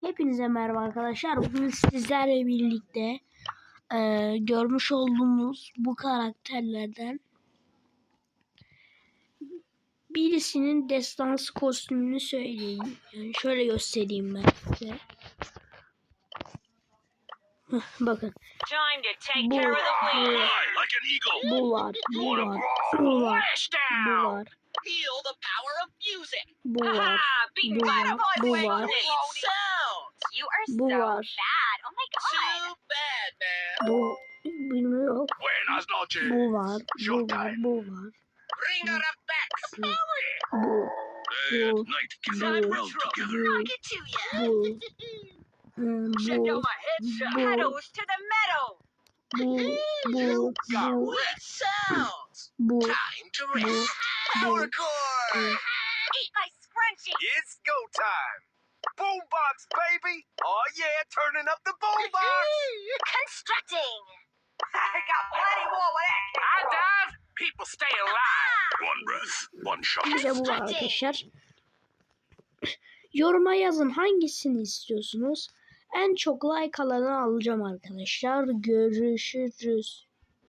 Hepinize merhaba arkadaşlar. Bugün sizlerle birlikte e, görmüş olduğumuz bu karakterlerden birisinin destansı kostümünü söyleyeyim. Yani şöyle göstereyim ben size. Bakın. Bu, bu, bu var, bu var, bu var, bu var, bu var, bu var, bu var. so bad. Oh my god. Too bad, man. Buenas noches. Bu var. Bu var. Bu var. Bring her At night cannot well together. I'll get to you. Bu. Check out to the metal. Boo, boo, boo. Wet sounds. Time to rest. Power core. Eat my scrunchie. It's go time. Boombox, baby. Oh, yeah, turning up the boombox. Constructing. I got plenty more with that. I dive. People stay alive. One breath, one shot. Bu var arkadaşlar. Yoruma yazın hangisini istiyorsunuz? En çok like alanı alacağım arkadaşlar. Görüşürüz.